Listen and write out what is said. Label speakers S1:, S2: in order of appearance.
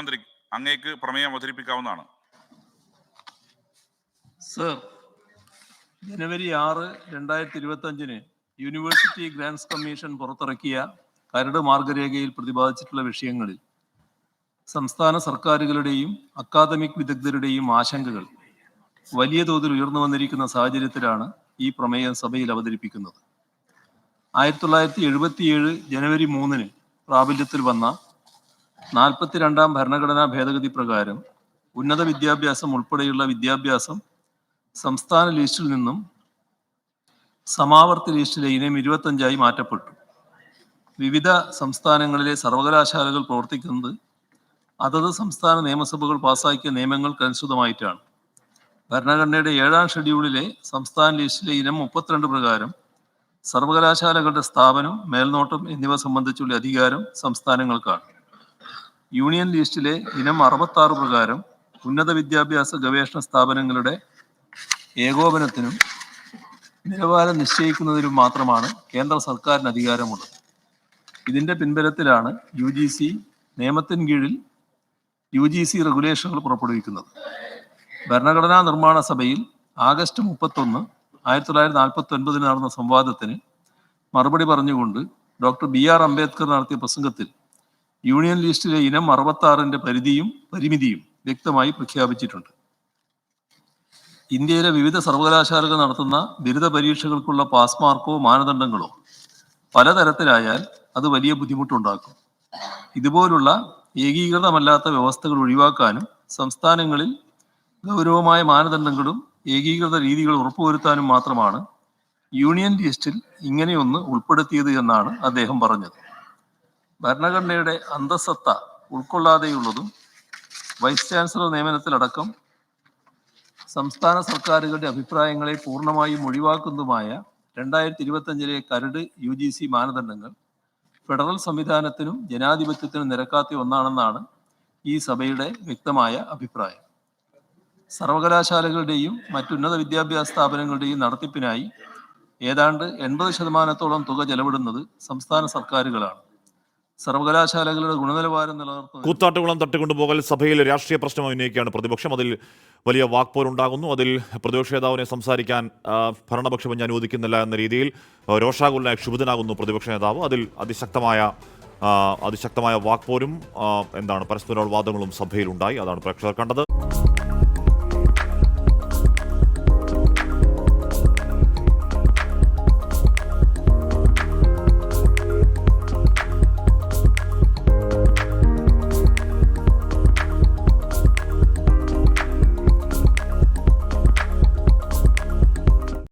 S1: മന്ത്രി അങ്ങേക്ക് പ്രമേയം അവതരിപ്പിക്കാവുന്നതാണ്.
S2: സർ ജനുവരി ആറ് രണ്ടായിരത്തി ഇരുപത്തി അഞ്ചിന് യൂണിവേഴ്സിറ്റി ഗ്രാൻസ് കമ്മീഷൻ പുറത്തിറക്കിയ കരട് മാർഗരേഖയിൽ പ്രതിപാദിച്ചിട്ടുള്ള വിഷയങ്ങളിൽ സംസ്ഥാന സർക്കാരുകളുടെയും അക്കാദമിക് വിദഗ്ധരുടെയും ആശങ്കകൾ വലിയ തോതിൽ ഉയർന്നു വന്നിരിക്കുന്ന സാഹചര്യത്തിലാണ് ഈ പ്രമേയം സഭയിൽ അവതരിപ്പിക്കുന്നത്. ആയിരത്തി തൊള്ളായിരത്തി എഴുപത്തിയേഴ് ജനുവരി മൂന്നിന് പ്രാബല്യത്തിൽ വന്ന നാൽപ്പത്തിരണ്ടാം ഭരണഘടനാ ഭേദഗതി പ്രകാരം ഉന്നത വിദ്യാഭ്യാസം ഉൾപ്പെടെയുള്ള വിദ്യാഭ്യാസം സംസ്ഥാന ലിസ്റ്റിൽ നിന്നും സമാവർത്തി ലിസ്റ്റിലെ ഇനം ഇരുപത്തഞ്ചായി മാറ്റപ്പെട്ടു. വിവിധ സംസ്ഥാനങ്ങളിലെ സർവകലാശാലകൾ പ്രവർത്തിക്കുന്നത് അതത് സംസ്ഥാന നിയമസഭകൾ പാസാക്കിയ നിയമങ്ങൾക്കനുസൃതമായിട്ടാണ് ഭരണഘടനയുടെ ഏഴാം ഷെഡ്യൂളിലെ സംസ്ഥാന ലിസ്റ്റിലെ ഇനം മുപ്പത്തിരണ്ട് പ്രകാരം സർവകലാശാലകളുടെ സ്ഥാപനം മേൽനോട്ടം എന്നിവ സംബന്ധിച്ചുള്ള അധികാരം സംസ്ഥാനങ്ങൾക്കാണ്. യൂണിയൻ ലിസ്റ്റിലെ ഇനം അറുപത്തി ആറ് പ്രകാരം ഉന്നത വിദ്യാഭ്യാസ ഗവേഷണ സ്ഥാപനങ്ങളുടെ ഏകോപനത്തിനും നിലവാരം നിശ്ചയിക്കുന്നതിനും മാത്രമാണ് കേന്ദ്ര സർക്കാരിന് അധികാരമുള്ളത്. ഇതിന്റെ പിൻബലത്തിലാണ് യു ജി സി നിയമത്തിൻ കീഴിൽ യു ജി സി റെഗുലേഷനുകൾ പുറപ്പെടുവിക്കുന്നത്. ഭരണഘടനാ നിർമ്മാണ സഭയിൽ ആഗസ്റ്റ് മുപ്പത്തൊന്ന് ആയിരത്തി തൊള്ളായിരത്തി നാൽപ്പത്തി ഒൻപതിന് നടന്ന സംവാദത്തിന് മറുപടി പറഞ്ഞുകൊണ്ട് ഡോക്ടർ ബി ആർ അംബേദ്കർ നടത്തിയ പ്രസംഗത്തിൽ യൂണിയൻ ലിസ്റ്റിലെ ഇനം അറുപത്തി ആറിന്റെ പരിധിയും പരിമിതിയും വ്യക്തമായി പ്രഖ്യാപിച്ചിട്ടുണ്ട്. ഇന്ത്യയിലെ വിവിധ സർവകലാശാലകൾ നടത്തുന്ന ബിരുദ പരീക്ഷകൾക്കുള്ള പാസ് മാർക്കോ മാനദണ്ഡങ്ങളോ പലതരത്തിലായാൽ അത് വലിയ ബുദ്ധിമുട്ടുണ്ടാക്കും. ഇതുപോലുള്ള ഏകീകൃതമല്ലാത്ത വ്യവസ്ഥകൾ ഒഴിവാക്കാനും സംസ്ഥാനങ്ങളിൽ ഗൗരവമായ മാനദണ്ഡങ്ങളും ഏകീകൃത രീതികൾ ഉറപ്പുവരുത്താനും മാത്രമാണ് യൂണിയൻ ലിസ്റ്റിൽ ഇങ്ങനെയൊന്ന് ഉൾപ്പെടുത്തിയത് എന്നാണ് അദ്ദേഹം പറഞ്ഞത്. ഭരണഘടനയുടെ അന്തസത്ത ഉൾക്കൊള്ളാതെയുള്ളതും വൈസ് ചാൻസലർ നിയമനത്തിലടക്കം സംസ്ഥാന സർക്കാരുകളുടെ അഭിപ്രായങ്ങളെ പൂർണമായും ഒഴിവാക്കുന്നതുമായ രണ്ടായിരത്തി ഇരുപത്തഞ്ചിലെ കരട് യു ജി സി മാനദണ്ഡങ്ങൾ ഫെഡറൽ സംവിധാനത്തിനും ജനാധിപത്യത്തിനും നിരക്കാത്ത ഒന്നാണെന്നാണ് ഈ സഭയുടെ വ്യക്തമായ അഭിപ്രായം. സർവകലാശാലകളുടെയും മറ്റുന്നത വിദ്യാഭ്യാസ സ്ഥാപനങ്ങളുടെയും നടത്തിപ്പിനായി ഏതാണ്ട് എൺപത് ശതമാനത്തോളം തുക ചെലവിടുന്നത് സംസ്ഥാന സർക്കാരുകളാണ്. സർവകലാശാലകളുടെ ഗുണനിലവാരം നിലനിർത്തുന്നു
S3: കൂത്താട്ടുകുളം തട്ടിക്കൊണ്ടുപോകൽ സഭയിൽ രാഷ്ട്രീയ പ്രശ്നം ഉന്നയിക്കുകയാണ് പ്രതിപക്ഷം. അതിൽ വലിയ വാക്പോരുണ്ടാകുന്നു അതിൽ പ്രതിപക്ഷ നേതാവിനെ സംസാരിക്കാൻ ഭരണപക്ഷം ഞാൻ അനുവദിക്കുന്നില്ല എന്ന രീതിയിൽ രോഷാകുലനായി ക്ഷുഭിതനാകുന്നു പ്രതിപക്ഷ നേതാവ്. അതിൽ അതിശക്തമായ അതിശക്തമായ വാക്പോരും എന്താണ് പരസ്പരവാദങ്ങളും സഭയിലുണ്ടായി. അതാണ് പ്രേക്ഷകർ കണ്ടത്.